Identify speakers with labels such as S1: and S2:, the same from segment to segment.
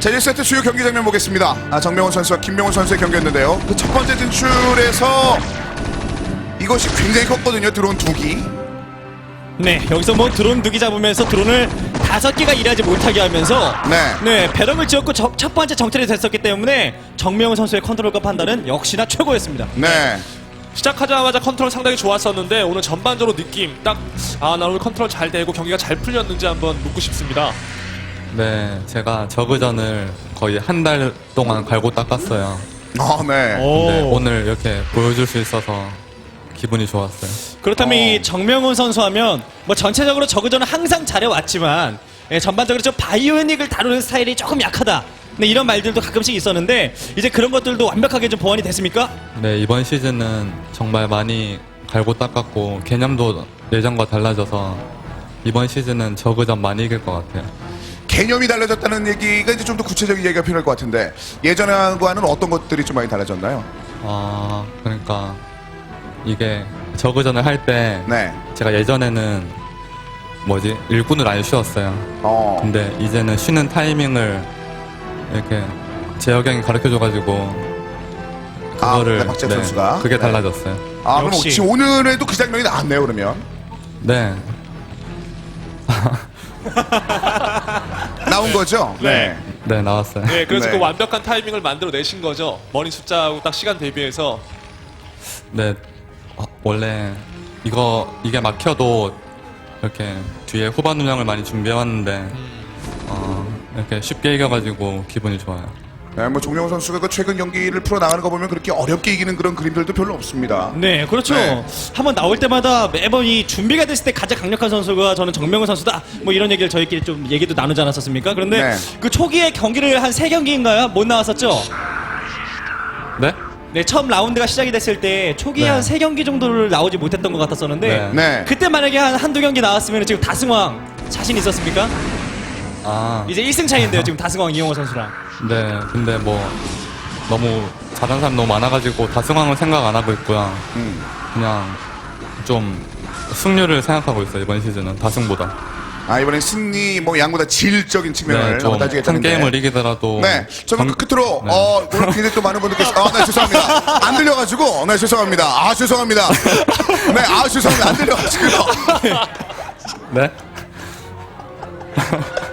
S1: 자, 1세트 주요 경기 장면 보겠습니다. 아, 정명훈 선수와 김명훈 선수의 경기였는데요. 그 첫 번째 진출에서 이것이 굉장히 컸거든요. 들어온 두 기.
S2: 네, 여기서 뭐 드론 두기 잡으면서 드론을 다섯 개가 일하지 못하게 하면서
S1: 네.
S2: 네, 배럭을 지었고 저- 첫 번째 정찰이 됐었기 때문에 정명훈 선수의 컨트롤과 판단은 역시나 최고였습니다.
S1: 네.
S3: 시작하자마자 컨트롤 상당히 좋았었는데 오늘 전반적으로 느낌 딱 아 나 오늘 컨트롤 잘 되고 경기가 잘 풀렸는지 한번 묻고 싶습니다.
S4: 네, 제가 저그전을 거의 한 달 동안 갈고 닦았어요.
S1: 아, 네.
S4: 근데 오늘 이렇게 보여줄 수 있어서 기분이 좋았어요.
S2: 그렇다면
S1: 어.
S2: 이 정명훈 선수 하면 뭐 전체적으로 저그전은 항상 잘해왔지만 예, 전반적으로 좀 바이오닉을 다루는 스타일이 조금 약하다. 네, 이런 말들도 가끔씩 있었는데 이제 그런 것들도 완벽하게 좀 보완이 됐습니까?
S4: 네, 이번 시즌은 정말 많이 갈고 닦았고 개념도 예전과 달라져서 이번 시즌은 저그전 많이 이길 것 같아요.
S1: 개념이 달라졌다는 얘기가 이제 좀 더 구체적인 얘기가 필요할 것 같은데 예전과는 어떤 것들이 좀 많이 달라졌나요?
S4: 아, 그러니까 이게 저그전을 할 때
S1: 네.
S4: 제가 예전에는 뭐지 일꾼을 안 쉬었어요.
S1: 어.
S4: 근데 이제는 쉬는 타이밍을 이렇게 재혁 형이 가르쳐줘가지고
S1: 아,
S4: 그거를
S1: 네, 박재현 선수가.
S4: 그게
S1: 네.
S4: 달라졌어요.
S1: 아, 그럼
S2: 역시.
S1: 혹시 오늘에도 그 장면이 나왔네요, 그러면.
S4: 네,
S1: 나온 거죠?
S3: 네.
S4: 네 나왔어요.
S3: 네, 그래서
S1: 네.
S3: 그 완벽한 타이밍을 만들어 내신 거죠. 머리 숫자하고 딱 시간 대비해서
S4: 네, 어, 원래 이거 이게 막혀도 이렇게 뒤에 후반 운영을 많이 준비해왔는데 어, 이렇게 쉽게 이겨가지고 기분이 좋아요.
S1: 네, 뭐 종명호 선수가 그 최근 경기를 풀어 나가는 거 보면 그렇게 어렵게 이기는 그런 그림들도 별로 없습니다.
S2: 네, 그렇죠.
S1: 네.
S2: 한번 나올 때마다 매번 이 준비가 됐을 때 가장 강력한 선수가 저는 정명훈 선수다. 뭐 이런 얘기를 저희끼리 좀 얘기도 나누지 않았었습니까? 그런데
S1: 네.
S2: 그 초기에 경기를 한 세 경기인가요? 못 나왔었죠?
S4: 네?
S2: 네, 처음 라운드가 시작이 됐을 때 초기에
S4: 네.
S2: 한 세 경기 정도를 나오지 못했던 것 같았었는데
S4: 네.
S1: 네.
S2: 그때 만약에 한 한두 경기 나왔으면 지금 다승왕 자신 있었습니까?
S4: 아,
S2: 이제 1승 차이인데요, 지금 다승왕 이용호 선수랑.
S4: 네, 근데 뭐 너무 잘하는 사람 너무 많아가지고 다승왕을 생각 안 하고 있고요.
S1: 음.
S4: 그냥 좀 승률을 생각하고 있어요 이번 시즌은 다승보다.
S1: 아, 이번엔 승리, 뭐, 양보다 질적인 측면을
S4: 네, 좀 한
S1: 따지겠다는데.
S4: 게임을 이기더라도.
S1: 네, 저는 그
S4: 경-
S1: 끝으로
S4: 네.
S1: 어 오늘 굉장히 또 많은 분들께서 아, 네 죄송합니다. 안 들려가지고 네 죄송합니다. 아 죄송합니다. 네, 아 죄송합니다. 안 들려가지고요.
S4: 네?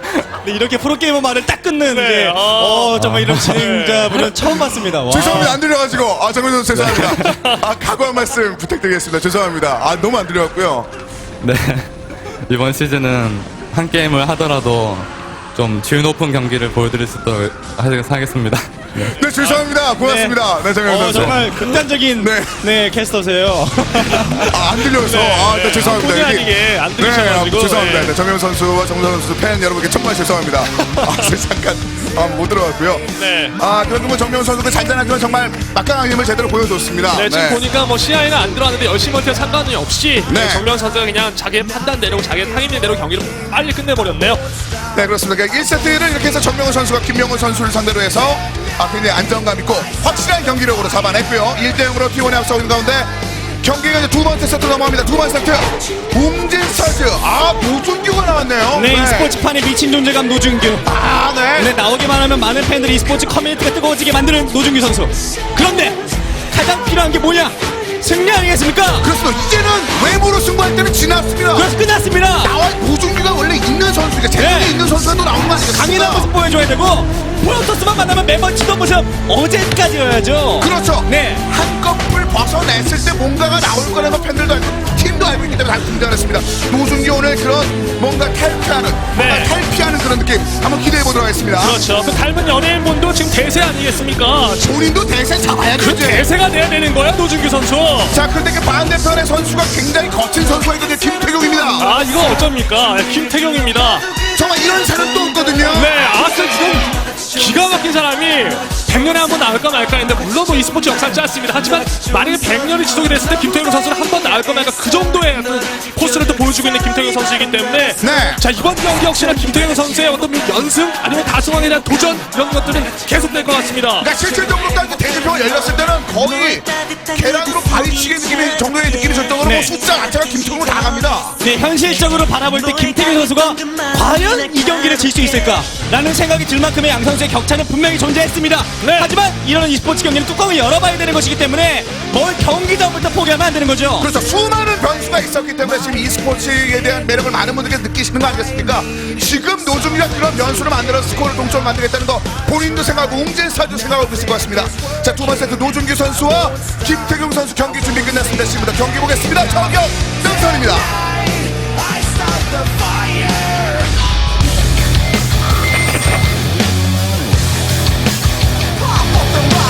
S2: 네, 이렇게 프로게이머 말을 딱 끊는
S3: 네,
S2: 이제
S3: 아.
S2: 어, 정말 이런 진행자분은 처음 봤습니다. 와.
S1: 죄송합니다. 안 들려가지고 아 정말 선수 죄송합니다. 아 각오한 말씀 부탁드리겠습니다. 죄송합니다. 아 너무 안 들려갔고요.
S4: 네. 이번 시즌은 한 게임을 하더라도 좀 질 높은 경기를 보여드릴 수 있도록 하- 하겠습니다. 네.
S1: 네 죄송합니다. 고맙습니다. 네, 정명
S2: 어,
S1: 선수.
S2: 정말 극단적인
S1: 네.
S2: 네, 캐스터세요.
S1: 아, 안 들려서 아, 네, 죄송합니다. 여기-
S3: 아니게 안
S1: 네, 아, 죄송합니다.
S3: 네.
S1: 네, 정명 선수와 정선 선수 팬 여러분께 정말 죄송합니다. 아, 잠깐 아, 못 들어갔고요.
S3: 네.
S1: 아, 그래도 뭐 정명 선수가 잔잔하지만 정말 막강한 힘을 제대로 보여줬습니다.
S3: 네, 지금 보니까 뭐 CI는 안 들어왔는데 열심히 버텨 상관이 없이
S1: 네.
S3: 네. 정명 선수가 그냥 자기의 판단 대로 자기의 타이밍 대로 경기를 빨리 끝내버렸네요.
S1: 네, 그렇습니다. 그러니까 1세트를 이렇게 해서 정명훈 선수가 김명훈 선수를 상대로 해서 아, 굉장히 안정감 있고 확실한 경기력으로 잡아냈고요. 1대0으로 T1에 앞서고 있는 가운데 경기가 이제 두 번째 세트 넘어갑니다. 두 번째 세트. 웅진 스타즈. 아, 노준규가 나왔네요.
S2: 네, e스포츠판의 미친 존재감 노준규.
S1: 아, 네.
S2: 네, 나오기만 하면 많은 팬들이 e스포츠 커뮤니티가 뜨거워지게 만드는 노준규 선수. 그런데 가장 필요한 게 뭐냐? 승리 아니겠습니까?
S1: 그렇습니다. 이제는 외모로 승부할 때는 지났습니다.
S2: 그래서 끝났습니다.
S1: 나와 노준규가 원래 있는 선수니까 재능이
S2: 네.
S1: 있는 선수가 또 나오는 거 아니겠습니까?
S2: 강인한 모습 보여줘야 되고 프로토스만 만나면 매번 치던 모습 어제까지여야죠.
S1: 그렇죠.
S2: 네.
S1: 한꺼풀 벗어냈을 때 뭔가가 나올 거라는 팬들도 알고 팀도 알고 있기 때문에 다 등장했습니다. 노준규 오늘 그런 뭔가 탈피하는 뭔가
S3: 네.
S1: 탈피하는 그런 느낌 한번 기대해 보도록 하겠습니다.
S3: 그렇죠. 그 닮은 연예인분도 지금 대세 아니겠습니까?
S1: 본인도 대세 잡아야죠.
S3: 그
S1: 이제.
S3: 대세가 돼야 되는 거야 노준규 선수.
S1: 자, 그런데 그 반대편의 선수가 굉장히 거친 선수가 있거든요. 김태경입니다.
S3: 아 이거 어쩝니까? 김태경입니다.
S1: 정말 이런 사람 또 없거든요.
S3: 네, 아스 지금 기가 막힌 사람이 100년에 한 번 나올까 말까 했는데 물론 뭐 e스포츠 역사는 짧습니다. 하지만 만약에 100년이 지속이 됐을 때 김태균 선수는 한 번 나올까 말까 그 정도의 포스를 또 보여주고 있는 김태균 선수이기 때문에
S1: 네.
S3: 자 이번 경기 역시나 김태균 선수의 어떤 뭐 연승 아니면 다승왕에 대한 도전 이런 것들은 계속될 것 같습니다.
S1: 그러니까 실질적으로 딱 대진표가 열렸을 때는 거의 계란으로 바위치기 느낌의 정도의 느낌이 들 정도로
S2: 네.
S1: 뭐 숫자 자체가 김태균으로 다 갑니다.
S2: 네, 현실적으로 바라볼 때 김태균 선수가 과연 이 경기를 질 수 있을까라는 생각이 들 만큼의 양 선수의 격차는 분명히 존재했습니다.
S3: 네.
S2: 하지만 이런 e스포츠 경기는 뚜껑을 열어봐야 되는 것이기 때문에 뭘 경기 전부터 포기하면 안 되는 거죠.
S1: 그렇죠. 수많은 변수가 있었기 때문에 지금 e스포츠에 대한 매력을 많은 분들께서 느끼시는 거 아니겠습니까? 지금 노중이가 그런 변수를 만들어서 스코어를 동점 만들겠다는 거 본인도 생각하고 웅진 스타도 생각하고 있을 것 같습니다. 자, 두 번째 세트 노준규 선수와 김태경 선수 경기 준비 끝났습니다. 지금부터 경기 보겠습니다. 정경 능선입니다.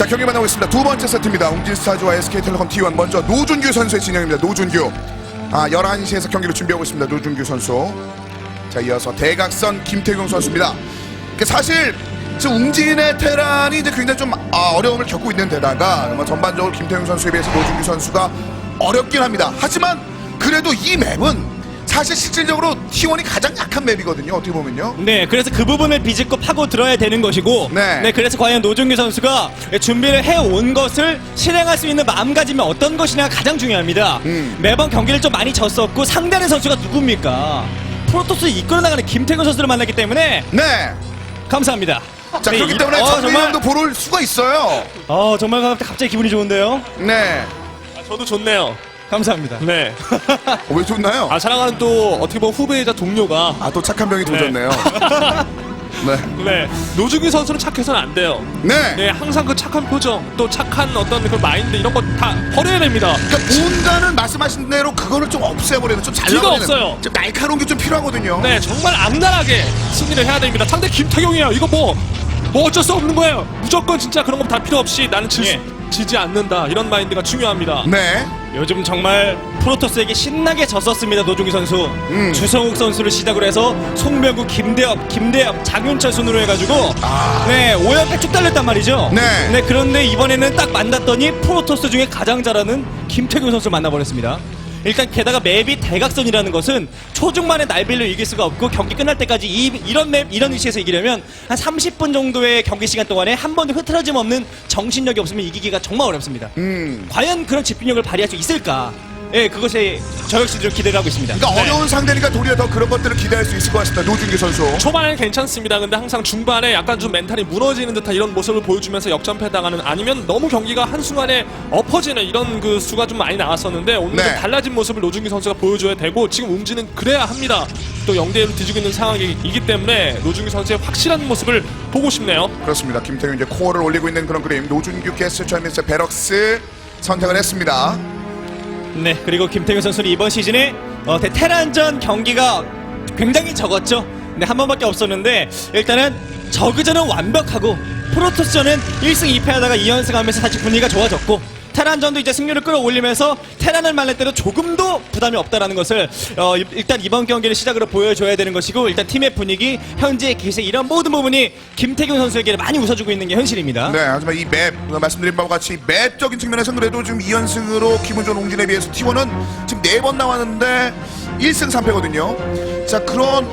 S1: 자, 경기 만나고 있습니다. 두 번째 세트입니다. 웅진 스타즈와 SK텔레콤 T1 먼저 노준규 선수의 진영입니다. 노준규. 아, 11시에서 경기를 준비하고 있습니다. 노준규 선수. 자, 이어서 대각선 김태경 선수입니다. 그 사실 지금 웅진의 테란이 이제 굉장히 좀 아, 어려움을 겪고 있는 데다가 뭐 전반적으로 김태경 선수에 비해서 노준규 선수가 어렵긴 합니다. 하지만 그래도 이 맵은 사실 실질적으로 T1이 가장 약한 맵이거든요. 어떻게 보면요.
S2: 네, 그래서 그 부분을 비집고 파고 들어야 되는 것이고,
S1: 네.
S2: 그래서 과연 노종규 선수가 준비를 해온 것을 실행할 수 있는 마음가짐이 어떤 것이냐가 가장 중요합니다.
S1: 음.
S2: 매번 경기를 좀 많이 졌었고 상대하는 선수가 누굽니까? 프로토스 이끌어 나가는 김태균 선수를 만났기 때문에
S1: 네.
S2: 감사합니다.
S1: 자,
S2: 네,
S1: 그렇기
S2: 이-
S1: 때문에
S2: 어, 정말,
S1: 정민영도 볼 수가 있어요.
S2: 어, 정말 갑자기 기분이 좋은데요.
S1: 네.
S3: 아, 저도 좋네요.
S2: 감사합니다.
S3: 네.
S1: 어, 왜 좋나요?
S3: 아 사랑하는 또 어떻게 보면 후배이자 동료가
S1: 아, 또 착한 병이 도졌네요. 네.
S3: 네 노중규 선수는 착해서는 안 돼요.
S1: 네.
S3: 네 항상 그 착한 표정 또 착한 어떤 그 마인드 이런 거 다 버려야 됩니다.
S1: 그러니까 뭔가는 말씀하신 대로 그거를 좀 없애버리는 좀
S3: 기가
S1: 잘라버리는
S3: 없어요.
S1: 좀 날카로운 게 좀 필요하거든요.
S3: 네 정말 악랄하게 승리를 해야 됩니다. 상대 김태경이에요. 이거 뭐 뭐 어쩔 수 없는 거예요. 무조건 진짜 그런 거 다 필요 없이 나는 질, 수-
S2: 예.
S3: 지지 않는다 이런 마인드가 중요합니다.
S1: 네.
S2: 요즘 정말 프로토스에게 신나게 졌었습니다 노종기 선수
S1: 음.
S2: 주성욱 선수를 시작으로 해서 송병구 김대엽 김대엽 장윤철 순으로 해가지고 네 5연패 쭉 달렸단 말이죠
S1: 아. 네.
S2: 그런데 이번에는 딱 만났더니 프로토스 중에 가장 잘하는 김태균 선수를 만나버렸습니다 일단 게다가 맵이 대각선이라는 것은 초중반에 날빌로 이길 수가 없고 경기 끝날 때까지 이, 이런 맵 이런 위치에서 이기려면 한 30분 정도의 경기 시간 동안에 한 번도 흐트러짐 없는 정신력이 없으면 이기기가 정말 어렵습니다
S1: 음.
S2: 과연 그런 집중력을 발휘할 수 있을까? 예, 그것에 저 역시 좀 기대를 하고 있습니다.
S1: 그러니까
S3: 네.
S1: 어려운 상대니까 도리어 더 그런 것들을 기대할 수 있을 것 같습니다. 노준기 선수.
S3: 초반에는 괜찮습니다. 근데 항상 중반에 약간 좀 멘탈이 무너지는 듯한 이런 모습을 보여주면서 역전패 당하는 아니면 너무 경기가 한순간에 엎어지는 이런 그 수가 좀 많이 나왔었는데 오늘
S1: 네.
S3: 좀 달라진 모습을 노준기 선수가 보여줘야 되고 지금 웅지는 그래야 합니다. 또 0대1로 뒤지고 있는 상황이기 때문에 노준기 선수의 확실한 모습을 보고 싶네요.
S1: 그렇습니다. 김태균 이제 코어를 올리고 있는 그런 그림. 노준규 게스트 차면서 베럭스 선택을 했습니다.
S2: 네, 그리고 김태균 선수는 이번 시즌에 어, 대- 테란전 경기가 굉장히 적었죠. 네, 한 번밖에 없었는데 일단은 저그전은 완벽하고 프로토스전은 1승 2패하다가 2연승하면서 다시 분위기가 좋아졌고 테란전도 이제 승률을 끌어올리면서 테란을 만날 때도 조금도 부담이 없다라는 것을 어, 이- 일단 이번 경기를 시작으로 보여줘야 되는 것이고 일단 팀의 분위기, 현재의 기세 이런 모든 부분이 김태균 선수에게 많이 웃어주고 있는 게 현실입니다.
S1: 네, 하지만 이 맵, 말씀드린 바와 같이 맵적인 측면에서는 그래도 지금 2연승으로 기분 좋은 옹진에 비해서 T1은 지금 4번 나왔는데 1승 3패거든요. 자, 그런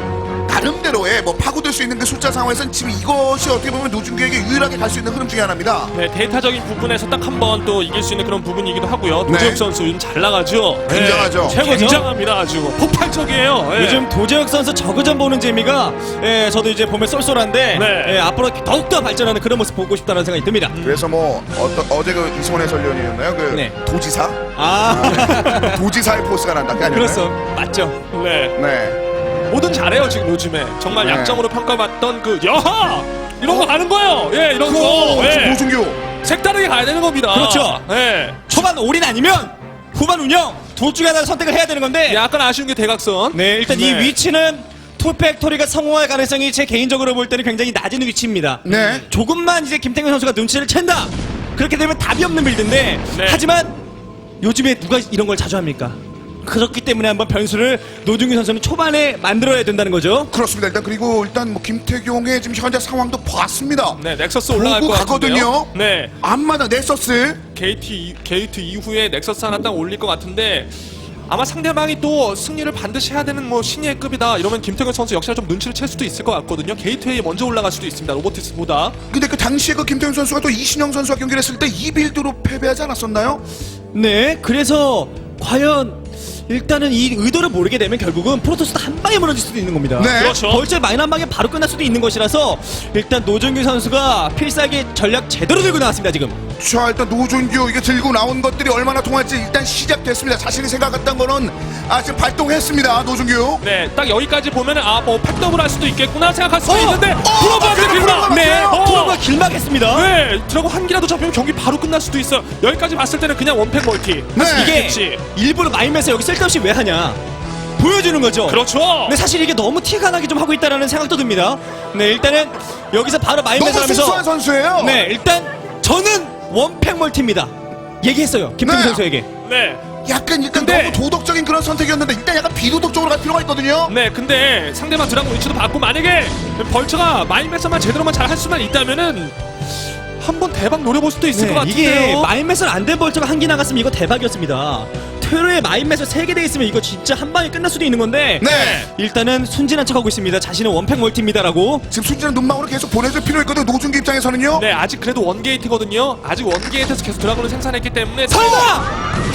S1: 나름대로의 뭐 파고들 수 있는 그 숫자 상황에서는 지금 이것이 어떻게 보면 노준규에게 유일하게 갈 수 있는 흐름 중에 하나입니다.
S3: 네, 데이터적인 부분에서 딱 한 번 또 이길 수 있는 그런 부분이기도 하고요.
S1: 네.
S3: 도재욱 선수 요즘 잘 나가죠.
S1: 굉장하죠.
S3: 네,
S2: 최고죠.
S3: 굉장합니다. 아주 폭발적이에요. 예.
S2: 요즘 도재혁 선수 저그전 보는 재미가 예, 저도 이제 보면 쏠쏠한데
S3: 네.
S2: 예, 앞으로 더욱더 발전하는 그런 모습 보고 싶다는 생각이 듭니다.
S1: 그래서 뭐 어떤 어제 그 이승원 해설위원이었나요? 그
S2: 네.
S1: 도지사?
S2: 아,
S1: 도지사의 포스가 난다. 그게 아니었나요?
S2: 그렇소. 맞죠.
S3: 네.
S1: 네.
S3: 뭐든 잘해요 지금 요즘에 정말
S1: 네.
S3: 약점으로 평가받던 그 여하 이런 거 가는 거예요. 예, 이런
S1: 그
S3: 거. 예.
S1: 노준규.
S3: 색다르게 가야 되는 겁니다.
S2: 그렇죠.
S3: 예.
S2: 초반 올인 아니면 후반 운영 둘 중에 하나 선택을 해야 되는 건데
S3: 약간 아쉬운 게 대각선.
S2: 네 일단 이
S3: 네.
S2: 위치는 투팩토리가 성공할 가능성이 제 개인적으로 볼 때는 굉장히 낮은 위치입니다.
S1: 네.
S2: 조금만 이제 김태균 선수가 눈치를 챈다. 그렇게 되면 답이 없는 빌드인데
S3: 네.
S2: 하지만 요즘에 누가 이런 걸 자주 합니까? 그렇기 때문에 한번 변수를 노중규 선수는 초반에 만들어야 된다는 거죠.
S1: 그렇습니다. 일단 그리고 일단 뭐 김태경의 지금 현재 상황도 봤습니다.
S3: 네, 넥서스 올라갈
S1: 보고
S3: 것 같은데요.
S1: 가거든요.
S3: 네.
S1: 앞마다 넥서스.
S3: 게이트, 이- 게이트 이후에 넥서스 하나 딱 올릴 것 같은데 아마 상대방이 또 승리를 반드시 해야 되는 뭐 신예의 급이다 이러면 김태균 선수 역시나 좀 눈치를 챌 수도 있을 것 같거든요. 게이트웨이 먼저 올라갈 수도 있습니다. 로보티스보다.
S1: 근데 그 당시에 그 김태경 선수가 또 이신영 선수와 경기를 했을 때이 빌드로 패배하지 않았었나요?
S2: 네, 그래서 과연 일단은 이 의도를 모르게 되면 결국은 프로토스도 한 방에 무너질 수도 있는 겁니다.
S1: 네.
S3: 그렇죠.
S2: 벌써 마인 한 방에 바로 끝날 수도 있는 것이라서 일단 노준규 선수가 필살기 전략 제대로 들고 나왔습니다 지금.
S1: 자 일단 노준규 이게 들고 나온 것들이 얼마나 통할지 일단 시작됐습니다. 자신이 생각했던 거는 아 지금 발동했습니다. 노준규.
S3: 네, 딱 여기까지 보면은 아뭐 팩더블 할 수도 있겠구나 생각할 수도
S2: 어!
S3: 있는데
S1: 어! 아,
S3: 길막.
S2: 네,
S1: 맞아요.
S2: 프로가 길막했습니다.
S3: 네, 드라고 한 기라도 잡히면 경기 바로 끝날 수도 있어요. 여기까지 봤을 때는 그냥 원팩 멀티.
S1: 네.
S2: 이게
S3: 그렇지.
S2: 일부러 마인맨에서 여기 쓸데없이 왜 하냐 보여주는 거죠.
S3: 그렇죠.
S2: 근데 사실 이게 너무 티가 나게 좀 하고 있다라는 생각도 듭니다. 네, 일단은 여기서 바로 마인맨
S1: 너무 순수한
S2: 하면서
S1: 선수예요.
S2: 네, 일단 저는 원팩 멀티입니다. 얘기했어요. 김태균
S1: 네.
S2: 선수에게.
S3: 네.
S1: 약간 일단
S3: 근데-
S1: 너무 도덕적인 그런 선택이었는데 일단 약간 비도덕적으로 갈 필요가 있거든요.
S3: 네, 근데 상대방 드라곤 위치도 받고 만약에 벌처가 마인매서만 제대로만 잘 할 수만 있다면은 한번 대박 노려볼 수도 있을 것
S2: 네, 이게
S3: 같은데요.
S2: 마인맷을 안된 벌처가 한 개 나갔으면 이거 대박이었습니다. 퇴로에 마인맷을 세개 돼 있으면 이거 진짜 한 방에 끝날 수도 있는 건데
S1: 네.
S2: 일단은 순진한 척하고 있습니다. 자신은 원팩 멀티입니다라고.
S1: 지금 순진한 눈망울을 계속 보내줄 필요 있거든요. 노준규 입장에서는요.
S3: 네, 아직 그래도 원게이트거든요. 아직 원게이트에서 계속 드라곤을 생산했기 때문에
S2: 설마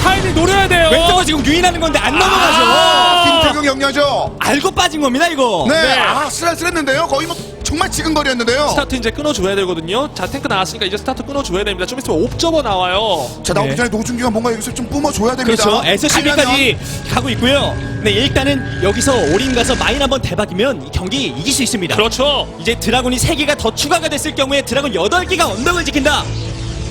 S3: 타이밍 노려야 돼요.
S2: 왼쪽은 지금 유인하는 건데 안
S3: 아!
S2: 넘어가죠.
S1: 김태경 영리하죠.
S2: 알고 빠진 겁니다 이거.
S1: 네.
S3: 네.
S1: 아 쓰라쓰랬는데요. 거의 뭐 정말 지근거리였는데요.
S3: 스타트 이제 끊어줘야 되거든요. 자, 탱크 나왔으니까 이제 스타트 끊어줘야 됩니다. 좀 있으면 옵저버 나와요.
S1: 자 나오기
S2: 네.
S1: 전에 노준규가 뭔가 여기서 좀 뿜어줘야 됩니다.
S2: 그렇죠. SCB까지 가고 있고요. 네 일단은 여기서 올인 가서 마인 한번 대박이면 이 경기 이길 수 있습니다.
S3: 그렇죠.
S2: 이제 드라곤이 3개가 더 추가가 됐을 경우에 드라곤 8개가 언덕을 지킨다.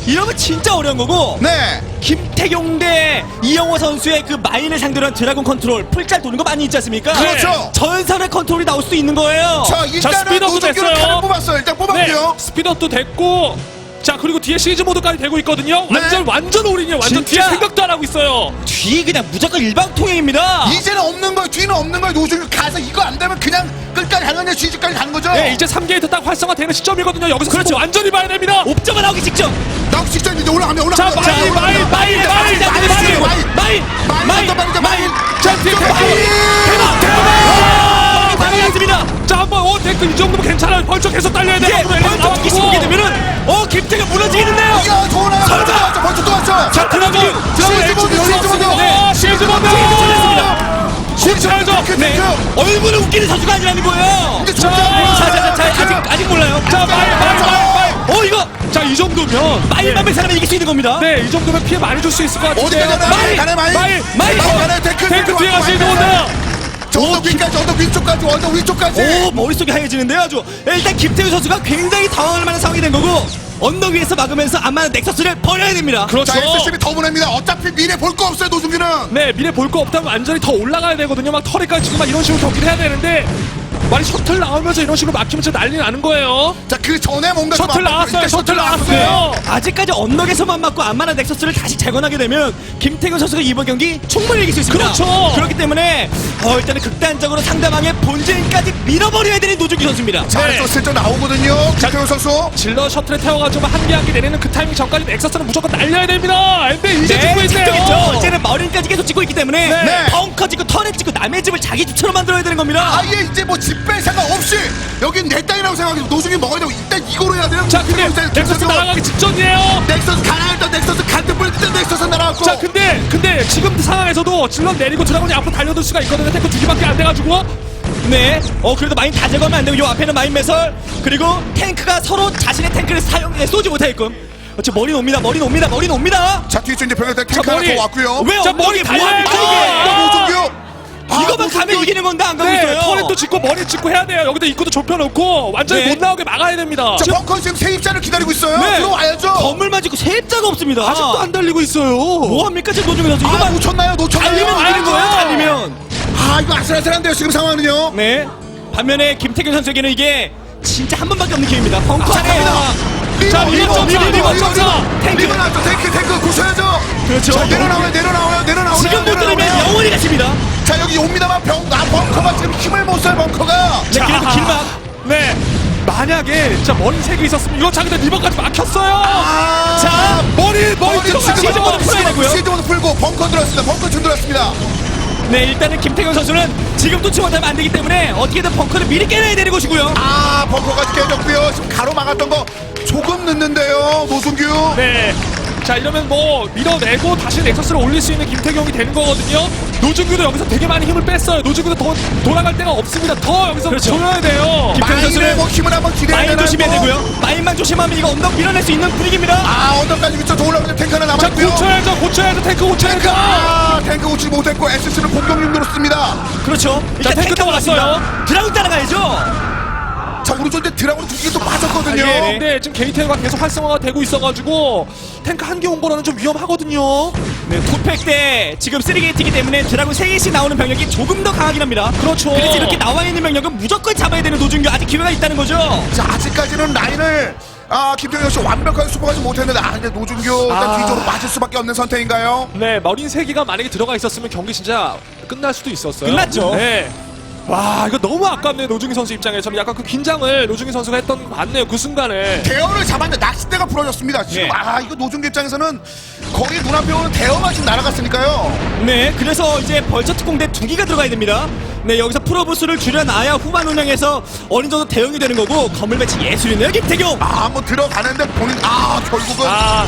S2: 이러면 진짜 어려운 거고
S1: 네.
S2: 김태경 대 이영호 선수의 그 마인을 상대로 한 드라곤 컨트롤 풀잘 도는 거 많이 있지 않습니까?
S1: 그렇죠.
S2: 전선의 컨트롤이 나올 수도 있는 거예요.
S1: 자 일단은
S3: 스피드업도
S1: 노준규를
S3: 됐어요.
S1: 칼을 뽑았어요. 일단
S3: 네,
S1: 뽑았고요.
S3: 스피드업도 됐고. 자 그리고 뒤에 시리즈 모드까지 되고 있거든요.
S1: 네.
S3: 완전 완전 올인이에요. 완전
S2: 진짜.
S3: 뒤에 생각도 안 하고 있어요.
S2: 뒤에 그냥 무조건 일방통행입니다.
S1: 이제는 없는 거예요. 뒤는 없는 거예요. 노준규 가서 이거 안 되면 그냥 끝까지 가는 게 지지까지 가는 거죠.
S3: 네, 이제 3게이트 딱 활성화되는 시점이거든요. 여기서
S2: 그렇죠.
S3: 그렇죠. 완전히 봐야 됩니다.
S2: 옵저가 나오기 직전.
S1: 나오기 직전 이제 올라가면 올라가면
S3: 자, 마인,
S1: 올라가면
S3: 마인,
S1: 올라가면
S3: 마인, 마인,
S1: 마인,
S3: 마인,
S1: 마인,
S2: 마인,
S1: 마인,
S2: 마인,
S1: 또 빠르죠, 마인.
S3: 자, 뒤에
S1: 또
S3: 탱크.
S1: 마인.
S2: 대박, 대 박! 당했습니다.
S3: 자, 한번 어, 탱크 이 정도면 괜찮아요. 계속 달려야 돼요.
S2: 이게
S3: 앞으로 엘리트
S2: 벌써
S3: 나와주고.
S2: 기시 보게 되면은 어 김태경 무너지겠는데요.
S1: 이야 좋은 하나 벌써 또 왔죠. 벌써 또 왔죠.
S3: 자, 드라곤
S1: 시즈 모드, 시즈 모드.
S3: 네, 시즈 모드.
S1: 시즈 모드.
S3: 탱크,
S2: 네.
S1: 탱크.
S2: 얼굴은 웃기는 선수가 아니라는 거예요.
S3: 자,
S2: 자, 자, 자, 자, 아직 아직 몰라요.
S3: 자, 마인, 마인, 마인, 마인.
S2: 어 이거
S3: 자, 이 정도면
S2: 마인만 의 사람이 이길 수 있는 겁니다.
S3: 네, 이 정도면 피해 많이 줄 수 있을 것 같은데요.
S1: 어디까지 가나? 탱크.
S3: 탱크 뒤에
S1: 마인,
S3: 가시는
S1: 마인.
S3: 건데요.
S1: 저 언덕 위까지 언덕 위쪽까지 언덕 위쪽까지.
S2: 오 머릿속이 하얘지는데요 아주 일단 김태우 선수가 굉장히 당황할 만한 상황이 된 거고 언덕 위에서 막으면서 아마 넥서스를 버려야 됩니다
S3: 그렇죠.
S1: 자 SCB 더 보냅니다. 어차피 미래 볼 거 없어요 노준규는.
S3: 네, 미래 볼 거 없다면 완전히 더 올라가야 되거든요. 막 털에까지 지금 막 이런 식으로 경기를 해야 되는데 만약 셔틀 나오면서 이런 식으로 막히면 진짜 난리 나는 거예요.
S1: 자 그 전에 뭔가 좀
S3: 셔틀 나왔어요. 셔틀 나왔어요.
S2: 아직까지 언덕에서만 맞고 안마나 넥서스를 다시 재건하게 되면 김태균 선수가 이번 경기 충분히 이길 수 있습니다
S3: 그렇죠.
S2: 그렇기 때문에 어, 일단은 극단적으로 상대방의 본진까지 밀어버려야 되는 노준기 선수입니다
S1: 자
S3: 네.
S1: 또 슬쩍 나오거든요. 김태훈 선수.
S3: 질러 셔틀에 태워가지고 한 개 한 개 내리는 그 타이밍 전까지 넥서스는 무조건 날려야 됩니다. 근데 이제 찍고
S2: 네,
S3: 있네요.
S2: 찍고 이제는 머리까지 계속 찍고 있기 때문에
S1: 네.
S2: 벙커 찍고 턴에 찍고 남의 집을 자기 집처럼 만들어야 되는 겁니다
S1: 아예 이제 뭐 집뺄 생각 없이 여긴 내 땅이라고 생각해서 노준규 먹어야 되고 일단 이거로 해야 돼요.
S3: 자, 근데 넥서스. 날아가기 직전이에요.
S1: 넥서스 일단 넥서스 뿌릴 때 넥서스 날아갔고.
S3: 자, 근데 근데 지금 상황에서도 질러 내리고 드라곤이 앞으로 달려들 수가 있거든요. 탱크 두 개밖에 안 돼가지고
S2: 네. 어 그래도 마인 다 제거하면 안 되고 요 앞에는 마인 매설 그리고 탱크가 서로 자신의 탱크를 사용 해 쏘지 못하게끔. 어째 머리 옵니다. 머리 옵니다. 머리 옵니다.
S1: 자 뒤에 이제 병력들 탱크
S3: 자,
S1: 하나
S3: 머리.
S1: 더 왔고요.
S2: 왜
S3: 자, 머리 달려야죠.
S2: 이게?
S1: 아, 노준규. 아,
S2: 이거만
S1: 무슨
S2: 가면
S1: 또-
S2: 이기는 건데 안 가고
S3: 네,
S2: 있어요.
S3: 터렛도 짓고 머리 짓고 해야 돼요. 여기다 입구도 좁혀놓고 완전히
S2: 네.
S3: 못 나오게 막아야 됩니다.
S1: 자 벙커 지금 세입자를 기다리고 있어요.
S2: 네.
S1: 들어와야죠.
S2: 건물만 짓고 세입자가 없습니다.
S3: 아직도 안 달리고 있어요.
S2: 뭐 합니까 지금 선수?
S1: 아
S2: 이거만
S1: 놓쳤나요? 놓쳤나요?
S2: 달리면 이기는 거예요. 달리면.
S1: 아 이거 아슬아슬한데요 지금 상황은요.
S2: 네. 반면에 김태균 선수에게는 이게 진짜 한 번밖에 없는 기회입니다. 벙커
S1: 자,
S2: 안에
S3: 자, 리버 점사, 리버 점사.
S2: 탱크.
S1: 리버 나왔죠. 탱크 탱크 구셔야죠.
S2: 그렇죠.
S1: 자 내려나와요 내려나와요 내려나와요.
S2: 지금 못 들으면
S1: 내려나와요.
S2: 영원히 가십니다.
S1: 자 여기 옵니다만 병, 아 벙커가 지금 힘을 못 써요 벙커가.
S2: 네, 그래도 길막.
S3: 네. 만약에 진짜 세개 있었으면 이거 자기들 리버까지 막혔어요.
S1: 아,
S2: 자,
S3: 머리
S1: 머리
S3: 들어가.
S1: 지금
S2: 시즈모드 풀어야 되고요.
S1: 시즈모드 풀고 벙커 들어왔습니다. 벙커 좀 들어왔습니다.
S2: 네, 일단은 김태균 선수는 지금 놓치 못하면 안 되기 때문에 어떻게든 벙커를 미리 깨놔야 되는 것이고요.
S1: 아 벙커까지 깨졌고요. 지금 가로 막았던 거 조금 늦는데요 노승규.
S3: 네. 자 이러면 뭐 밀어내고 다시 넥서스를 올릴 수 있는 김태경이 되는 거거든요. 노준규도 여기서 되게 많이 힘을 뺐어요. 노준규도 더 돌아갈 데가 없습니다. 더 여기서
S2: 그렇죠.
S3: 조여야 돼요.
S2: 김-
S1: 마인의
S2: 선수는
S1: 뭐 힘을 한번 기대해야
S2: 마인
S1: 되나요?
S2: 조심해야 되고요. 마인만 조심하면 이거 언덕 밀어낼 수 있는 분위기입니다.
S1: 아 언덕까지 미쳐 올라오는 탱크 하나
S3: 자
S1: 남았고요.
S3: 고쳐야죠. 고쳐야죠. 탱크 고쳐야죠.
S1: 아 탱크 고치지 못했고 SC는 공격용 들었습니다.
S2: 그렇죠. 일단
S3: 탱크
S2: 탱크가
S3: 왔어요.
S2: 왔습니다. 드라군 따라가야죠.
S1: 자 오른쪽 이제 드라곤 두 개도 빠졌거든요.
S3: 아, 예, 근데 지금 게이트가 계속 활성화가 되고 있어가지고 탱크 한 개 온 거라는 좀 위험하거든요.
S2: 네, 투팩 때 지금 3게이트이기 때문에 드라군 3개씩 나오는 병력이 조금 더 강하긴 합니다.
S3: 그렇죠.
S2: 그래서 이렇게 나와 있는 병력은 무조건 잡아야 되는 노준규 아직 기회가 있다는 거죠.
S1: 자 아직까지는 라인을 아 김태경 씨 완벽하게 수복하지 못했는데 아 근데 노준규 일단
S3: 아.
S1: 뒤쪽으로 빠질 수밖에 없는 선택인가요?
S3: 네, 머린 세 개가 만약에 들어가 있었으면 경기 진짜 끝날 수도 있었어요.
S2: 끝났죠.
S3: 네. 와, 이거 너무 아깝네요. 노중희 선수 입장에서는 약간 그 긴장을 노중희 선수가 했던 거 같네요. 그 순간에.
S1: 대어를 잡았는데 낚싯대가 부러졌습니다. 지금
S2: 네.
S1: 아 이거 노준규 입장에서는 거의 눈앞에 오는 대어만 지금 날아갔으니까요.
S2: 네, 그래서 이제 벌처 특공대 두 기가 들어가야 됩니다. 네, 여기서 프로보스를 줄여놔야 후반 운영에서 어느 정도 대응이 되는 거고 건물 배치 예술이네요, 김태경.
S1: 아 한번 들어가는데 본인 아 결국은
S3: 아,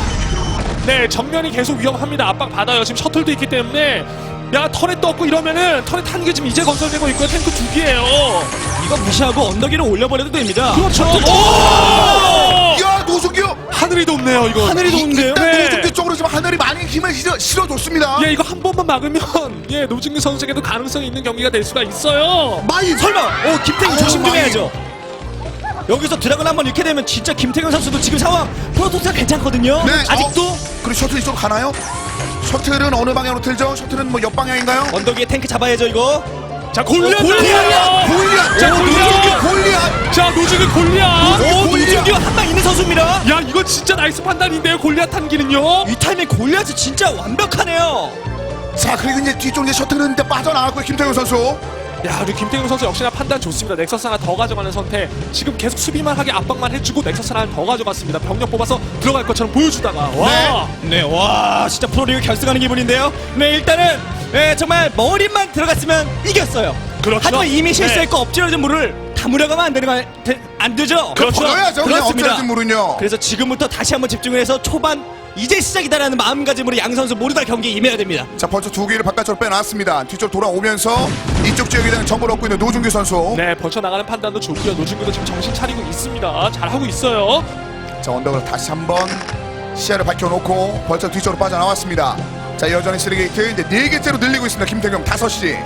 S3: 네, 정면이 계속 위험합니다. 압박 받아요. 지금 셔틀도 있기 때문에. 야, 터렛도 없고 이러면은 터렛 한개 지금 이제 건설되고 있고요. 탱크 두 개예요.
S2: 이거 무시하고 언덕 위로 올려버려도 됩니다.
S3: 그렇죠.
S2: 오!
S1: 야 노준규
S3: 하늘이 높네요, 이거.
S2: 하늘이 높은데요?
S1: 일단
S3: 네.
S1: 노준규 쪽으로 지금 하늘이 많이 힘을 실어, 실어줬습니다.
S3: 예, 이거 한 번만 막으면 예, 노중규 선수에게도 가능성이 있는 경기가 될 수가 있어요.
S1: 마인
S2: 설마, 어, 김태경
S1: 아유,
S2: 조심 좀
S1: 많이.
S2: 해야죠. 여기서 드라곤 한번 잃게 되면 진짜 김태경 선수도 지금 상황 프로토스가 괜찮거든요.
S1: 네,
S2: 아직도
S1: 어, 그리고 셔틀 이쪽으로 가나요? 셔틀은 어느 방향으로 틀죠? 셔틀은 뭐 옆방향인가요?
S2: 언덕 위에 탱크 잡아야죠, 이거.
S3: 자, 골리앗!
S2: 골리앗!
S3: 나와요!
S1: 골리앗!
S3: 자,
S1: 오,
S3: 골리앗!
S1: 노준규 골리앗!
S3: 자, 노중규 골리앗!
S2: 오,
S1: 골리앗!
S2: 노준규 한방 있는 선수입니다.
S3: 야, 이거 진짜 나이스 판단인데요, 골리앗 탄기는요?
S2: 이 타이밍 골리앗이 진짜 완벽하네요.
S1: 자 그리고 이제 뒤쪽 이제 셔틀은 이제 빠져나왔고요 김태경 선수
S3: 야, 우리 김태경 선수 역시나 판단 좋습니다. 넥서스 하나 더 가져가는 선택. 지금 계속 수비만 하게 압박만 해주고 넥서스 하나 더 가져갔습니다. 병력 뽑아서 들어갈 것처럼 보여주다가. 와!
S2: 네, 와, 진짜 프로리그 결승하는 기분인데요. 네, 일단은 네, 정말 머리만 들어갔으면 이겼어요.
S3: 그렇죠.
S2: 하지만 이미
S3: 네.
S2: 실수했고 엎질러진 물을 다 물어가면 안 되는 거 되- 안 되죠.
S3: 그렇죠.
S1: 버려야죠 그냥
S2: 그렇습니다. 그래서 지금부터 다시 한번 집중을 해서 초반 이제 시작이다라는 마음가짐으로 양 선수 모두 다 경기에 임해야 됩니다.
S1: 자 벌써 두 개를 바깥으로 빼놨습니다 뒤쪽 돌아오면서 이쪽 지역에 대한 정보를 얻고 있는 노준규 선수
S3: 네, 벌쳐 나가는 판단도 좋고요. 노중규도 지금 정신 차리고 있습니다. 잘하고 있어요.
S1: 자 언덕을 다시 한번 시야를 밝혀놓고 벌써 뒤쪽으로 빠져나왔습니다 자 여전히 쓰리게이트 이제 네 개째로 늘리고 있습니다 김태경 5시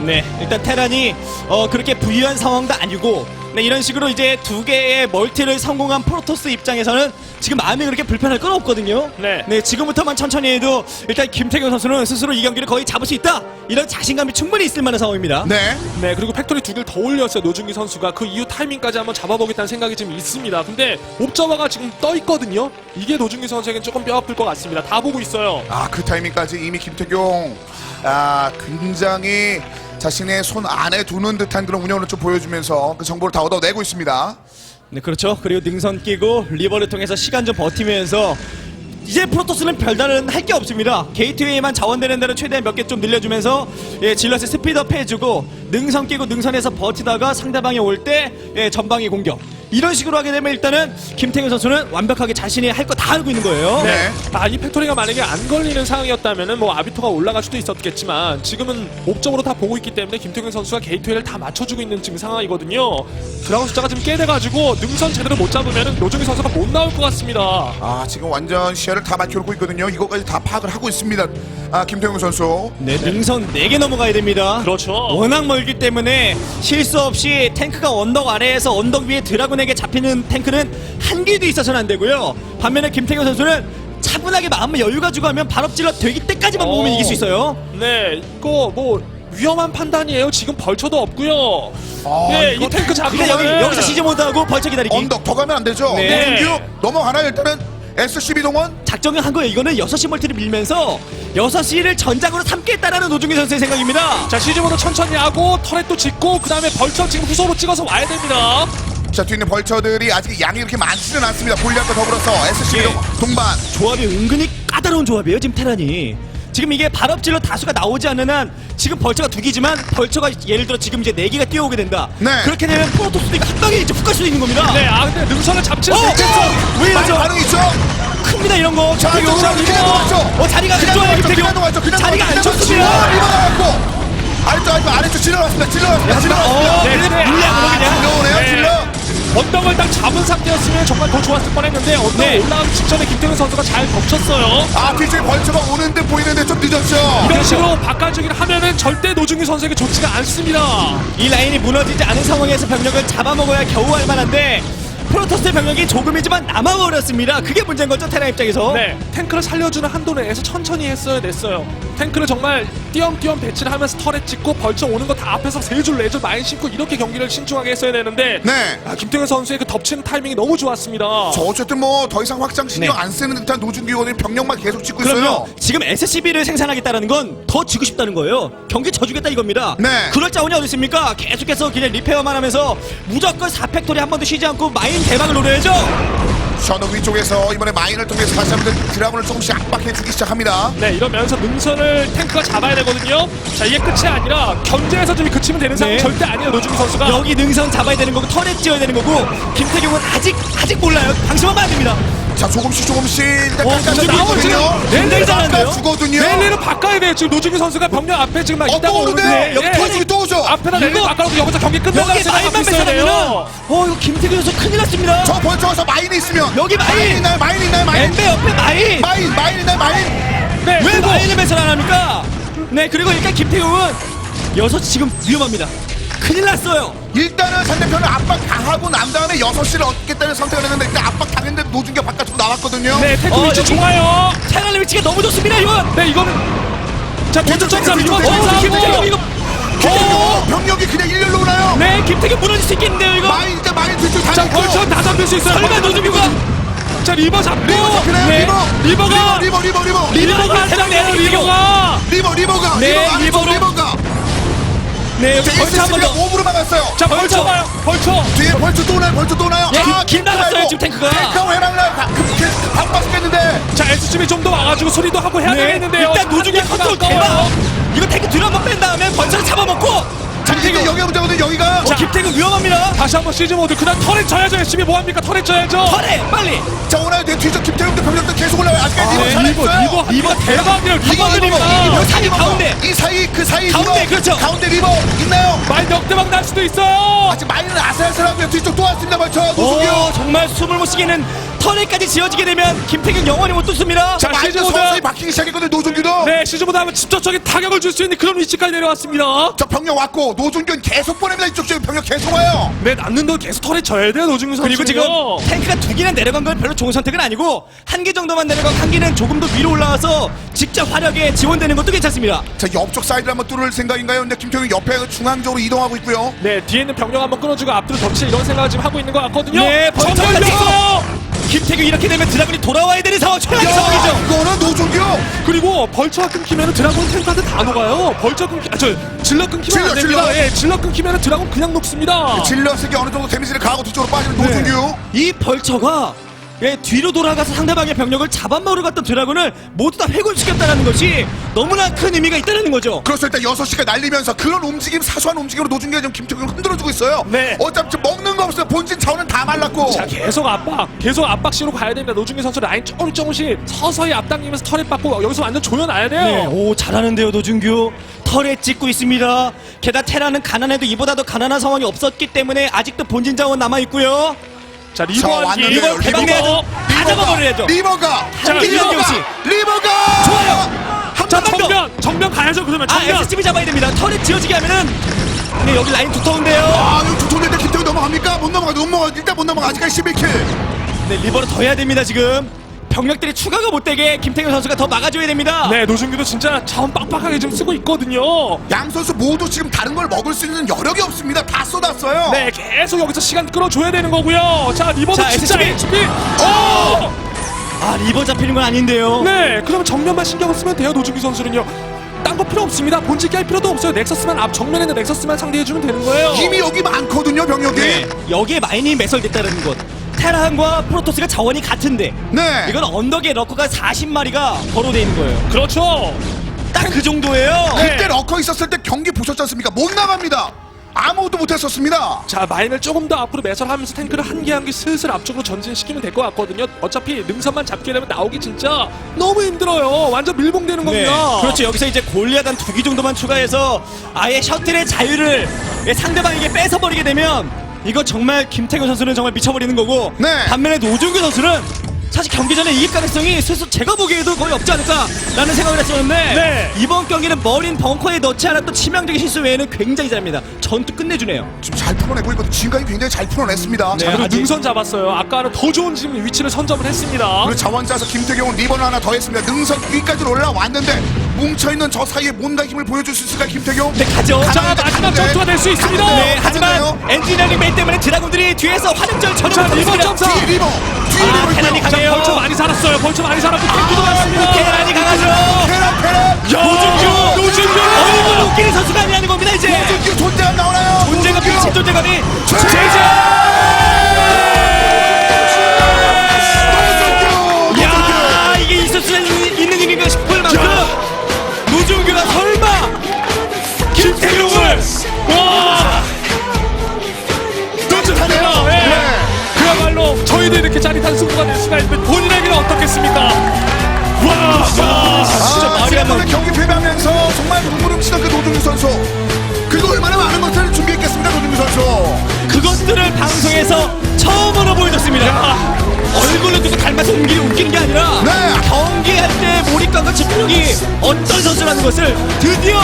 S2: 네, 일단 테란이 어, 그렇게 부유한 상황도 아니고 네, 이런 식으로 이제 두 개의 멀티를 성공한 프로토스 입장에서는 지금 마음이 그렇게 불편할 건 없거든요.
S3: 네.
S2: 지금부터만 천천히 해도 일단 김태경 선수는 스스로 이 경기를 거의 잡을 수 있다. 이런 자신감이 충분히 있을 만한 상황입니다.
S1: 네
S3: 네, 그리고 팩토리 두 개를 더 올렸어요. 노중기 선수가 그 이후 타이밍까지 한번 잡아보겠다는 생각이 지금 있습니다. 근데 옵저버가 지금 떠 있거든요. 이게 노중기 선수에겐 조금 뼈 아플 것 같습니다. 다 보고 있어요.
S1: 아 그 타이밍까지 이미 김태경 아 굉장히 자신의 손 안에 두는 듯한 그런 운영을 좀 보여주면서 그 정보를 다 얻어내고 있습니다
S2: 네, 그렇죠. 그리고 능선 끼고 리버를 통해서 시간 좀 버티면서 이제 프로토스는 별다른 할 게 없습니다. 게이트웨이만 자원되는 대로 최대한 몇 개 좀 늘려주면서 예, 질럿을 스피드업 해주고 능선 끼고 능선에서 버티다가 상대방이 올때 예, 전방위 공격 이런 식으로 하게 되면 일단은 김태균 선수는 완벽하게 자신이 할 거 다 알고 있는 거예요.
S1: 네.
S3: 아, 이 팩토리가 만약에 안 걸리는 상황이었다면은 뭐 아비토가 올라갈 수도 있었겠지만 지금은 목적으로 다 보고 있기 때문에 김태균 선수가 게이트웨이를 다 맞춰주고 있는 지금 상황이거든요. 드라곤 숫자가 지금 꽤 돼가지고 능선 제대로 못 잡으면은 노정희 선수가 못 나올 것 같습니다.
S1: 아 지금 완전 시야를 다 맞춰놓고 있거든요. 이거까지 다 파악을 하고 있습니다. 아 김태형 선수.
S2: 네, 능선 4개 넘어가야 됩니다.
S3: 그렇죠.
S2: 워낙 멀기 때문에 실수 없이 탱크가 언덕 아래에서 언덕 위에 드라군 에게 잡히는 탱크는 한 개도 있어서는 안 되고요. 반면에 김태경 선수는 차분하게 마음을 여유 가지고 하면 발업질러 되기 때까지만 모으면
S3: 어.
S2: 이길 수 있어요.
S3: 네, 이거 뭐 위험한 판단이에요. 지금 벌쳐도 없고요.
S1: 아,
S3: 네,
S1: 이거
S3: 이 탱크 잡으면
S2: 여기 여기서 시즈 모드하고 벌쳐 기다리기.
S1: 언덕 더 가면 안 되죠.
S2: 네.
S1: 노준규 넘어가나요 일단은 SCB 동원.
S2: 작정을 한 거예요. 이거는 6시 멀티를 밀면서 6시를 전장으로 삼겠다라는 노중기 선수의 생각입니다.
S3: 자 시즈모도 천천히 하고 터렛도 짓고 그 다음에 벌쳐 지금 후소로 찍어서 와야 됩니다.
S1: 자 뒤에 있는 벌처들이 아직 양이 그렇게 많지는 않습니다. 골리앗과 더불어서 SCB
S2: 예.
S1: 동, 동반.
S2: 조합이 은근히 까다로운 조합이에요. 지금 테란이. 지금 이게 발업질러 다수가 나오지 않는 한 지금 벌처가 두 개지만 벌처가 예를 들어 지금 이제 네 개가 뛰어오게 된다.
S1: 네.
S2: 그렇게 되면 프로토스가 한 방에 이제 훅 갈 수도 있는 겁니다.
S3: 네, 아 근데 능선을 잡지
S2: 어,
S3: 못했어.
S2: 어, 왜
S1: 반-
S2: 이러죠?
S1: 반응 있죠.
S2: 큽니다 이런 거.
S1: 자
S2: 김태경.
S1: 이거 그냥 넘어갔죠.
S2: 어 자리가 안 좋아요. 김태경.
S1: 그냥 넘어갔죠. 그냥
S2: 자리가 안. 좋습니다.
S1: 리버 나갔고 아래쪽 아래쪽 아래쪽 질러갔습니다. 질러갔습니다. 질러갔습니다.
S2: 어,
S3: 네, 네.
S2: 물량으로 그냥.
S1: 들어오네요.
S3: 네.
S1: 질러.
S3: 언덕을 딱 잡은 상태였으면 정말 더 좋았을 뻔했는데 언덕
S2: 네.
S3: 올라가기 직전에 김태균 선수가 잘 덮쳤어요.
S1: 아 뒤쪽에 벌처가 오는 듯 보이는데 좀 늦었죠.
S3: 이런 식으로 바꿔주기를 하면은 절대 노중기 선수에게 좋지가 않습니다.
S2: 이 라인이 무너지지 않은 상황에서 병력을 잡아먹어야 겨우 할 만한데 프로토스의 병력이 조금이지만 남아버렸습니다. 그게 문제인 거죠 테라 입장에서.
S3: 네, 탱크를 살려주는 한도 내에서 천천히 했어야 됐어요. 탱크를 정말 띄엄띄엄 배치를 하면서 털에 찍고 벌쳐 오는 거 다 앞에서 세 줄, 네줄 많이 심고 이렇게 경기를 신중하게 했어야 되는데
S1: 네.
S3: 아, 김태균 선수의 그 덮치는 타이밍이 너무 좋았습니다.
S1: 저 어쨌든 뭐 더 이상 확장 신경
S2: 네.
S1: 안 쓰는 듯한 노준규거든요. 병력만 계속 찍고 있어요.
S2: 그러면 지금 SCB를 생산하겠다는 건 더 지고 싶다는 거예요. 경기 져주겠다 이겁니다.
S1: 네.
S2: 그럴 자원이 어디 있습니까? 계속해서 그냥 리페어만 하면서 무조건 4팩토리 한 번도 쉬지 않고 마인 대박을 노려야죠.
S1: 저는 위쪽에서 이번에 마인을 통해서 다시 한번 드라군을 조금씩 압박해주기 시작합니다.
S3: 네, 이러면서 능선을 탱크가 잡아야 되거든요. 자, 이게 끝이 아니라 견제에서 좀 그치면 되는 상황
S2: 네.
S3: 절대 아니에요, 노중기 선수가.
S2: 여기 능선 잡아야 되는 거고 터렛 지어야 되는 거고 김태경은 아직 아직 몰라요. 방심하면 안 됩니다.
S1: 자 조금씩 조금씩 일단
S2: 어,
S1: 있거든요.
S3: 지금 랠리를
S2: 잘하는데요?
S3: 랠리를 바꿔야 돼요. 지금 노중기 선수가 병력 앞에 지금 막
S1: 어? 오는데 여기
S3: 예.
S1: 터지기 또 오죠?
S3: 앞에다 랠리
S2: 이거-
S3: 바꿔놓고 여기서 경기 끝나갈
S2: 여기
S3: 생각하고
S2: 마인만
S3: 있어야 돼요.
S2: 어 이거 김태경 선수 큰일 났습니다.
S1: 저 벌쳐서 마인이 있으면
S2: 여기 마인!
S1: 있나요? 마인 있나요? 마인
S2: 엠베 옆에 마인.
S1: 마인 마인 있나요? 마인
S3: 네,
S2: 왜
S3: 그리고
S2: 마인을 배설 안 합니까? 네 그리고 일단 김태경은 여섯 지금 위험합니다. 큰일 났어요.
S1: 일단은 상대편을 압박 당하고 난 다음에 6시를 얻겠다는 선택을 했는데 일단 압박 당했는데 노준규 바깥으로 나왔거든요.
S3: 네, 탱크
S2: 어,
S3: 위치
S2: 여기-
S3: 좋아요.
S2: 차량의 위치가 너무 좋습니다 이건.
S3: 네, 이거는 자, 도전 점사
S1: 뒤쪽,
S2: 어 김태경 이거.
S1: 어, 병력이 그냥 일렬로 오나요?
S2: 네 김태경 무너질 수 있겠는데요 이거.
S1: 마인 일단 마인 뒤쪽 다
S3: 자, 벌써 다 잡힐 수 있어요.
S2: 설마 노준규가
S3: 자, 리버 잡고
S1: 리버 잡히나요?
S2: 네.
S1: 리버
S3: 리버가
S1: 리버 리버 리버 리버
S3: 리버가 한 장이에요. 리버가
S1: 리버 리버가
S2: 네,
S1: 리버
S2: 리버로.
S1: 리버가
S2: 네
S1: 자,
S2: 벌써 한번
S1: SCB가
S2: 더.
S1: 5으로 막았어요.
S3: 자, 벌쳐 봐요. 벌쳐.
S1: 뒤에 벌써 또 나요 벌써 또 나요
S2: 예, 길 나갔어요, 지금 탱크가.
S1: 탱크가 왜 나가요 바로 빠졌겠는데
S3: 자, SCB 좀더 와가지고 소리도 하고 해야
S2: 네
S3: 되겠는데요.
S2: 일단 노중의 컨트롤 대박. 이거 탱크 뒤로 한번 뺀 다음에 벌써 잡아먹고.
S1: 김태경 여기가 문제거든 여기가
S2: 어, 김태경 위험합니다.
S3: 다시 한번 시즌 모드. 그다음 털에 져야죠. SCB 뭐합니까? 털에 져야죠.
S2: 털에 빨리.
S1: 자 오늘 내 뒤쪽 김태형도 병력도 계속 올라와요 아직까지 리버
S3: 네, 리버, 리버, 리버 대박이에요.
S1: 리버
S3: 리버,
S1: 리버
S3: 리버.
S1: 이
S2: 사이. 가운데.
S1: 이 사이 그 사이
S2: 가운데,
S1: 리버.
S2: 그렇죠.
S1: 가운데 리버 있나요?
S3: 많이 역대박 날 수도 있어요.
S1: 아직 마이는 아슬아슬하고요 뒤쪽 또 왔습니다 벌쳐 노승규
S2: 오 정말 숨을 못 쉬게는 터널까지 지어지게 되면 김태경 영원히 못 뚫습니다.
S1: 자
S3: 시즌 모드.
S1: 서서히 바뀌기 시작했거든요 노준규도
S3: 네, 시즌 모드 하면 직접적인 타격을 줄 수 있는 그런 위치까지 내려왔습니다.
S1: 자 병력 왔고 노준규는 계속 보냅니다 이쪽 지금 병력 계속 와요
S3: 네, 남는도 계속 털에 져야 돼요. 노중규 선수.
S2: 그리고 지금 탱크가 두 개나 내려간 건 별로 좋은 선택은 아니고 한 개 정도만 내려가고 한 개는 조금 더 위로 올라와서 직접 화력에 지원되는 것도 괜찮습니다.
S1: 자 옆쪽 사이드를 한번 뚫을 생각인가요? 근데 김태형이 옆에 중앙적으로 이동하고 있고요
S3: 네, 뒤에 있는 병력 한번 끊어주고 앞뒤로 덮칠 이런 생각을 지금 하고 있는 것 같거든요.
S2: 네.
S3: 렸어요
S2: 김태경 이렇게 되면 드라군이 돌아와야 되는 상황 최악의
S1: 야
S2: 상황이죠.
S1: 이거는 노준규
S3: 그리고 벌처가 끊기면 드라곤 탱크한테 다 녹아요. 벌처 끊기, 아, 저 질러 끊기면 안
S1: 질러,
S3: 됩니다.
S1: 질러.
S3: 예, 질러 끊기면 드라곤 그냥 녹습니다.
S1: 질럿에게 어느 정도 데미지를 가하고 뒤쪽으로 빠지는
S2: 네.
S1: 노준규
S2: 이 벌처가 예, 뒤로 돌아가서 상대방의 병력을 잡아먹으러 갔던 드라군을 모두 다 회gol시켰다는 것이 너무나 큰 의미가 있다는 거죠.
S1: 그래서 일단 6시가 날리면서 그런 움직임, 사소한 움직임으로 노중기가 지금 김태균을 흔들어주고 있어요.
S3: 네.
S1: 어차피 지금 먹는 거 없어요. 본진 자원은 다 말랐고.
S3: 자 계속 압박 계속 압박시로 가야 됩니다 노중기 선수 라인 조금 조금씩 서서히 앞당기면서 털에 받고 여기서 완전 조여놔야 돼요
S2: 네, 오 잘하는데요 노준규 털에 찍고 있습니다. 게다가 테라는 가난해도 이보다도 가난한 상황이 없었기 때문에 아직도 본진 자원 남아 있고요.
S3: 자
S1: 자,
S3: 리버 한기
S1: 왔는데요,
S3: 리버
S2: 대박
S1: 리버가.
S2: 내야죠. 다 잡아버려야죠.
S1: 리버가.
S3: 자,
S1: 리버가.
S3: 리버가.
S1: 리버가.
S2: 좋아요.
S1: 한
S3: 자. 정면 정면 가야죠 그러면
S2: 아
S3: 정면
S2: SCB 잡아야 됩니다. 털에 지어지게 하면은 네, 여기 라인 두터운데요.
S1: 아, 이거 두통인데 김태균 넘어갑니까? 못 넘어가. 못 넘어가. 일단 못 넘어가. 아직까지 11킬.
S2: 네 리버를 더 해야 됩니다 지금. 병력들이 추가가 못 되게 김태균 선수가 더 막아줘야 됩니다.
S3: 네 노중기도 진짜 자원 빡빡하게 지금 쓰고 있거든요
S1: 양 선수 모두 지금 다른 걸 먹을 수 있는 여력이 없습니다. 다 쏟았어요.
S3: 네 계속 여기서 시간 끌어줘야 되는 거고요 자 리버도
S2: 자,
S3: 진짜
S2: SCB.
S3: HP 오!
S2: 아 리버 잡히는 건 아닌데요.
S3: 네 그러면 정면만 신경을 쓰면 돼요 노중기 선수는요 딴 거 필요 없습니다 본질기 할 필요도 없어요 넥서스만 앞 정면에 있는 넥서스만 상대해주면 되는 거예요
S1: 힘이 여기 많거든요, 병력이.
S2: 네, 여기에 마인이 매설됐다는 것. 테라한과 프로토스가 자원이 같은데
S1: 네.
S2: 이건 언덕에 러커가 40마리가 거로돼 있는 거예요.
S3: 그렇죠
S2: 딱 그 정도예요.
S3: 네.
S1: 그때 러커 있었을 때 경기 보셨지 않습니까? 못 나갑니다. 아무것도 못했었습니다.
S3: 자 마인을 조금 더 앞으로 매설하면서 탱크를 한 개 한 개 슬슬 앞쪽으로 전진시키면 될 것 같거든요 어차피 능선만 잡게 되면 나오기 진짜 너무 힘들어요 완전 밀봉되는
S2: 네,
S3: 겁니다
S2: 그렇죠. 여기서 이제 골리앗 한두기 정도만 추가해서 아예 셔틀의 자유를 예, 상대방에게 뺏어버리게 되면 이거 정말 김태균 선수는 정말 미쳐버리는 거고
S1: 네.
S2: 반면에 노준규 선수는 사실 경기 전에 이길 가능성이 스스로 제가 보기에도 거의 없지 않을까라는 생각을 했었는데
S3: 네.
S2: 이번 경기는 머린 벙커에 넣지 않았던 치명적인 실수 외에는 굉장히 잘합니다. 전투 끝내주네요.
S1: 지금 잘 풀어내고 있거든요. 지금까지 굉장히 잘 풀어냈습니다.
S2: 네.
S1: 자,
S3: 그리고
S2: 아직-
S3: 능선 잡았어요 아까는 더 좋은 지금 위치를 선점을 했습니다
S1: 그리고 자원자에서 김태경은 리버를 하나 더 했습니다. 능선 위까지 올라왔는데 뭉쳐있는 저 사이에 뭔가 힘을 보여줄 수 있을까 김태경?
S2: 네, 가죠.
S3: 자
S1: 가는데,
S3: 마지막
S1: 가는데.
S3: 전투가 될 수 있습니다
S1: 가는데.
S2: 네, 하지만? 엔지니어링 메인 때문에 드라군들이 뒤에서 화력절 전혀
S3: 자, 리버. 점사.
S1: 리버! 뒤에
S2: 아,
S1: 리버
S2: 테란이
S1: 있고요.
S2: 가-
S3: 자
S2: 강해요.
S3: 벌초 많이 살았어요 벌초 많이 살았고 탱크도 많습니다
S2: 테란이 강하죠.
S1: 테란 테란!
S2: 노준규!
S3: 노준규!
S2: 얼굴 웃기는 선수가 아니라는 겁니다, 이제!
S1: 노준규 존재감 나오나요?
S2: 존재감,
S1: 노준규!
S2: 미친 존재감이
S1: 노준
S3: 와
S1: 노준규!
S3: 네.
S1: 네.
S3: 그야말로 저희도 이렇게 짜릿한 승부가 될 수가 있는데 본인에게는 어떻겠습니까 와
S2: 진짜
S1: 아,
S2: 말이 안
S1: 지난번에
S2: 나오네.
S1: 경기 패배하면서 정말 눈물 훔치던 그 노준규 선수 그거 얼마나 많은 것들을 준비했겠습니까 노준규 선수
S2: 그것들을 방송에서 처음으로 보여줬습니다 얼굴로 두고 닮아서 웃기는, 웃기는 게 아니라
S1: 네.
S2: 경기할 때 몰입감과 집중력이 어떤 선수라는 것을 드디어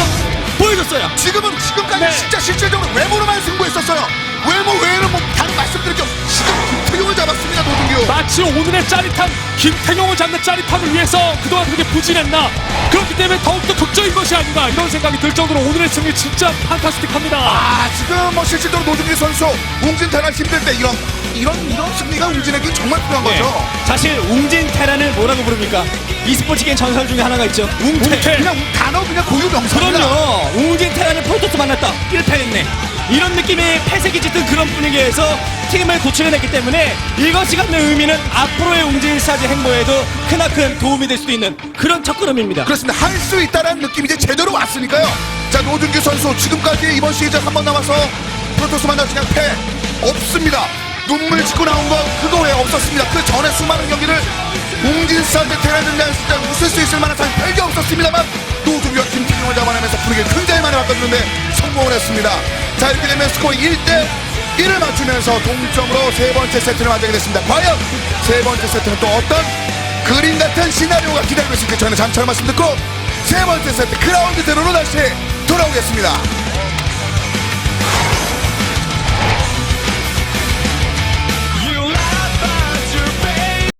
S2: 보여줬어요
S1: 지금은 지금까지
S3: 네.
S1: 진짜 실질적으로 외모로만 승부했었어요 외모 외에는 뭐 다른 말씀드릴 게 없. 지금 김태경을 잡았습니다 노준규
S3: 마치 오늘의 짜릿함 김태경을 잡는 짜릿함을 위해서 그동안 그렇게 부진했나 그렇기 때문에 더욱더 극적인 것이 아닌가 이런 생각이 들 정도로 오늘의 승리 진짜 판타스틱합니다
S1: 아 지금 뭐 실질적으로 노준규 선수 웅진 테란 힘들 때 이런 이런 이런 승리가 웅진에게 정말 필요한
S2: 네.
S1: 거죠
S2: 사실 웅진 테란을 뭐라고 부릅니까? e스포츠계의 전설 중에 하나가 있죠.
S3: 웅태.
S1: 그냥 단어 그냥 고유 명사입니다
S2: 그럼요. 웅진 테란을 프로토스 만났다. 1패했네. 이런 느낌의 패색이 짙은 그런 분위기에서 팀을 구출해냈기 때문에 이것이 갖는 의미는 앞으로의 웅진 스타즈 행보에도 크나큰 도움이 될 수도 있는 그런 첫걸음입니다.
S1: 그렇습니다 할 수 있다는 느낌이 이제 제대로 왔으니까요 자 노준규 선수 지금까지 이번 시즌 한 번 남아서 프로토스 만나서 그냥 패 없습니다 눈물 짓고 나온 거 그거 외에 없었습니다. 그 전에 수많은 경기를 웅진스한테 테란전장 진짜 웃을 수 있을 만한 상이 별게 없었습니다만 노준규와 김태경을 잡아내면서 분위기를 굉장히 많이 바꿔주는데 성공을 했습니다. 자 이렇게 되면 스코어 1대 1을 맞추면서 동점으로 세 번째 세트를 맞이하게 됐습니다. 과연 세 번째 세트는 또 어떤 그림 같은 시나리오가 기다리고 있을지 저희는 잠시 말씀 듣고 세 번째 세트 크라운드 제로로 다시 돌아오겠습니다